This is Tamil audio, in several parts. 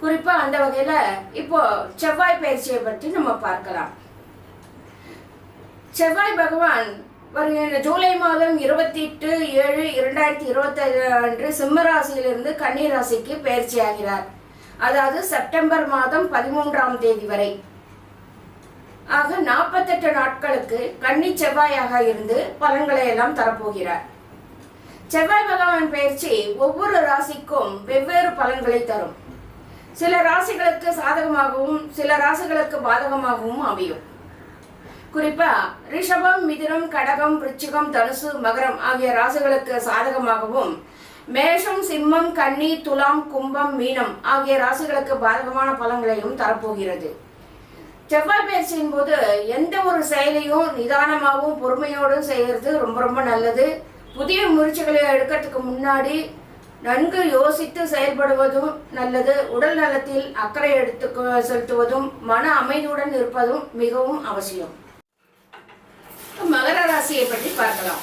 குறிப்பாக அந்த வகையில் இப்போ செவ்வாய் பயிற்சியை பற்றி நம்ம பார்க்கலாம். செவ்வாய் பகவான் வருகிற ஜூலை மாதம் இருபத்தி எட்டு ஏழு இரண்டாயிரத்தி இருபத்தி அன்று சிம்ம ராசியிலிருந்து கன்னி ராசிக்கு பயிற்சி ஆகிறார். அதாவது செப்டம்பர் மாதம் பதிமூன்றாம் தேதி வரை. ஆக நாற்பத்தெட்டு நாட்களுக்கு கன்னி செவ்வாயாக இருந்து பலன்களை எல்லாம் தரப்போகிறார். செவ்வாய் பகவான் பயிற்சி ஒவ்வொரு ராசிக்கும் வெவ்வேறு பலன்களை தரும். சில ராசிகளுக்கு சாதகமாகவும் சில ராசிகளுக்கு பாதகமாகவும் அமையும். குறிப்பா ரிஷபம் மிதுனம் கடகம் விருச்சிகம் தனுசு மகரம் ஆகிய ராசிகளுக்கு சாதகமாகவும் மேஷம் சிம்மம் கன்னி துலாம் கும்பம் மீனம் ஆகிய ராசிகளுக்கு பாதகமான பலன்களையும் தரப்போகிறது. செவ்வாய் பயிற்சியின் போது எந்த ஒரு செயலையும் நிதானமாகவும் பொறுமையோடும் செய்கிறது ரொம்ப ரொம்ப நல்லது. புதிய முயற்சிகளை எடுக்கிறதுக்கு முன்னாடி நன்கு யோசித்து செயல்படுவதும் நல்லது. உடல் நலத்தில் அக்கறை எடுத்து செலுத்துவதும் மன அமைதியுடன் இருப்பதும் மிகவும் அவசியம். மகர ராசியை பற்றி பார்க்கலாம்.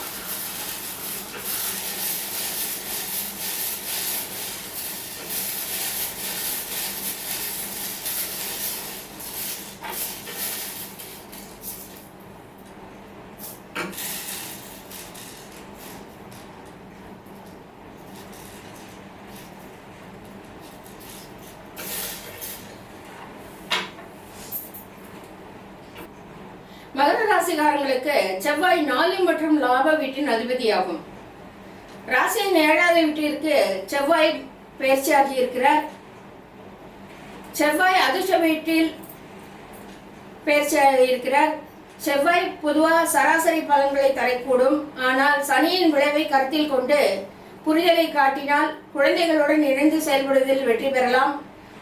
மகர ராசிகாரங்களுக்கு செவ்வாய் நாலு மற்றும் லாப வீட்டின் அதிபதியாகும். ராசியின் ஏழாவது வீட்டிற்கு செவ்வாய் பயிற்சியாகி இருக்கிறார். செவ்வாய் அதிர்ஷ்ட வீட்டில் பயிற்சியாகி இருக்கிறார். செவ்வாய் பொதுவாக சராசரி பலன்களை தரக்கூடும். ஆனால் சனியின் விளைவை கருத்தில் கொண்டு புரிதலை காட்டினால் குழந்தைகளுடன் இணைந்து செயல்படுவதில் வெற்றி பெறலாம்.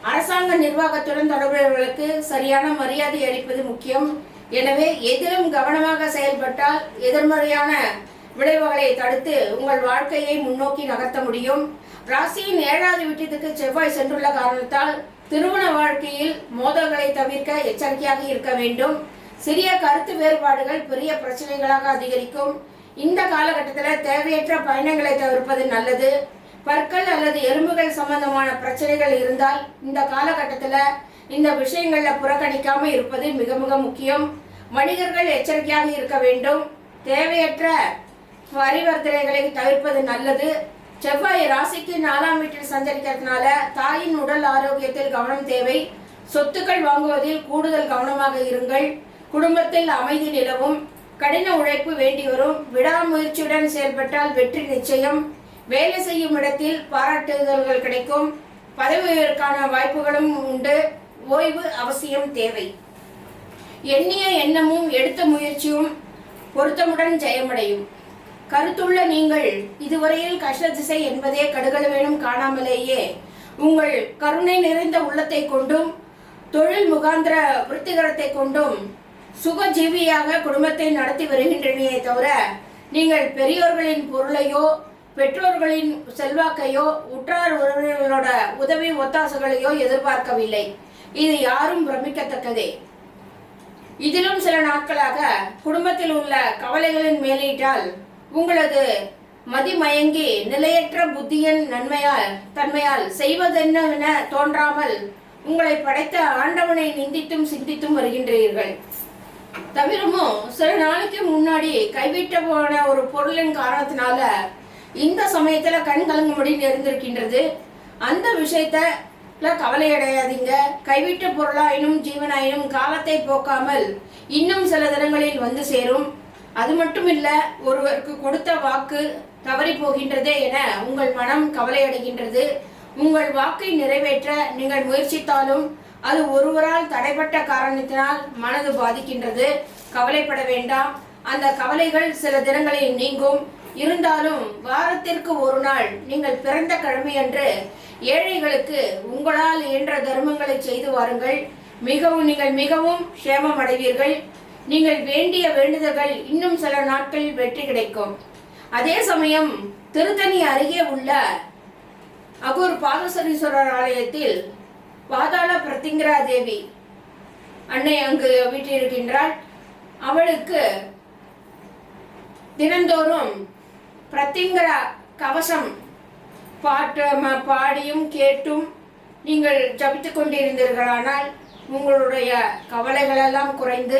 அரசாங்க நிர்வாகத்துடன் தொடர்புடையவர்களுக்கு சரியான மரியாதை அளிப்பது முக்கியம். எனவே எதிலும் கவனமாக செயல்பட்டால் எதிர்மறையான விளைவுகளை தடுத்து உங்கள் வாழ்க்கையை முன்னோக்கி நகர்த்த முடியும். ராசியின் ஏழாவது வீட்டத்துக்கு செவ்வாய் சென்றுள்ள காரணத்தால் திருமண வாழ்க்கையில் மோதல்களை தவிர்க்க எச்சரிக்கையாக இருக்க வேண்டும். சிறிய கருத்து வேறுபாடுகள் பெரிய பிரச்சனைகளாக அதிகரிக்கும். இந்த காலகட்டத்தில் தேவையற்ற பயணங்களை தவிர்ப்பது நல்லது. பற்கள் அல்லது எறும்புகள் சம்பந்தமான பிரச்சனைகள் இருந்தால் இந்த காலகட்டத்தில் இந்த விஷயங்கள்ல புறக்கணிக்காம இருப்பது மிக மிக முக்கியம். வணிகர்கள் எச்சரிக்கையாக இருக்க வேண்டும். தேவையற்ற பரிவர்த்தனைகளை தவிர்ப்பது நல்லது. செவ்வாய் ராசிக்கு நாலாம் வீட்டில் சஞ்சரிக்கிறதுனால தாயின் உடல் ஆரோக்கியத்தில் கவனம் தேவை. சொத்துக்கள் வாங்குவதில் கூடுதல் கவனமாக இருங்கள். குடும்பத்தில் அமைதி நிலவும். கடின உழைப்பு வேண்டி வரும். விடாமுயற்சியுடன் செயல்பட்டால் வெற்றி நிச்சயம். வேலை செய்யும் இடத்தில் பாராட்டுதல்கள் கிடைக்கும். பதவி உயர்வுக்கான வாய்ப்புகளும் உண்டு. ஓய்வு அவசியம் தேவை. எண்ணிய எண்ணமும் எடுத்த முயற்சியும் பொருத்தமுடன் ஜெயமடையும். கருத்துள்ள நீங்கள் இதுவரையில் கஷ்ட திசை என்பதே கடுகளவேனும் காணாமலேயே உங்கள் கருணை நிறைந்த உள்ளத்தை கொண்டும் தொழில் முகாந்திர விருத்திகரத்தை கொண்டும் சுகஜீவியாக குடும்பத்தை நடத்தி வருகின்றனையே தவிர நீங்கள் பெரியோர்களின் பொருளையோ பெற்றோர்களின் செல்வாக்கையோ உற்றார் உறவினர்களோட உதவி ஒத்தாசுகளையோ எதிர்பார்க்கவில்லை. இது யாரும் பிரமிக்கத்தக்கதே. இதிலும் சில நாட்களாக குடும்பத்தில் உள்ள கவலைகளின் மேலீட்டால் உங்களது மதிமயங்கி நிலையற்ற புத்தியின் நன்மையால் தன்மையால் செய்வதென்னவென தோன்றாமல் உங்களை படைத்த ஆண்டவனை நிந்தித்தும் சிந்தித்தும் வருகின்றீர்கள். தவிரமும் சில நாளைக்கு முன்னாடி கைவிட்ட போன ஒரு பொருளின் காரணத்தினால இந்த சமயத்துல கண் கலங்கும்படி நேர்ந்திருக்கின்றது அந்த விஷயத்தை கவலை அடையாதீங்க. கைவிட்ட பொருளாயினும் ஜீவனாயினும் காலத்தை போக்காமல் இன்னும் சில தினங்களில் வந்து சேரும். அது மட்டும் இல்ல ஒருவருக்கு கொடுத்த வாக்கு தவறி போகின்றதே என உங்கள் மனம் கவலை அடைகின்றது. உங்கள் வாக்கை நிறைவேற்ற நீங்கள் முயற்சித்தாலும் அது ஒருவரால் தடைப்பட்ட காரணத்தினால் மனது பாதிக்கின்றது. கவலைப்பட வேண்டாம். அந்த கவலைகள் சில தினங்களில் நீங்கும். இருந்தாலும் வாரத்திற்கு ஒரு நாள் நீங்கள் பிறந்த கிழமையன்று ஏழைகளுக்கு உங்களால் இயன்ற தர்மங்களை செய்து வாருங்கள். மிகவும் நீங்கள் மிகவும் சேமம் அடைவீர்கள் நீங்கள் வேண்டிய வேண்டுதல்கள் இன்னும் சில நாட்களில் வெற்றி கிடைக்கும். அதே சமயம் திருத்தணி அருகே உள்ள அகூர் பாதசரீஸ்வரர் ஆலயத்தில் பாதாள பிரத்திங்கரா தேவி அன்னை அங்கு வீட்டிருக்கின்றாள் அவளுக்கு தினந்தோறும் பிரத்திங்கரா கவசம் பாட்டு ம- பாடியும் கேட்டும் நீங்கள் ஜபித்து கொண்டிருந்தீர்களானால் உங்களுடைய கவலைகளெல்லாம் குறைந்து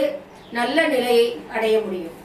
நல்ல நிலையை அடைய முடியும்.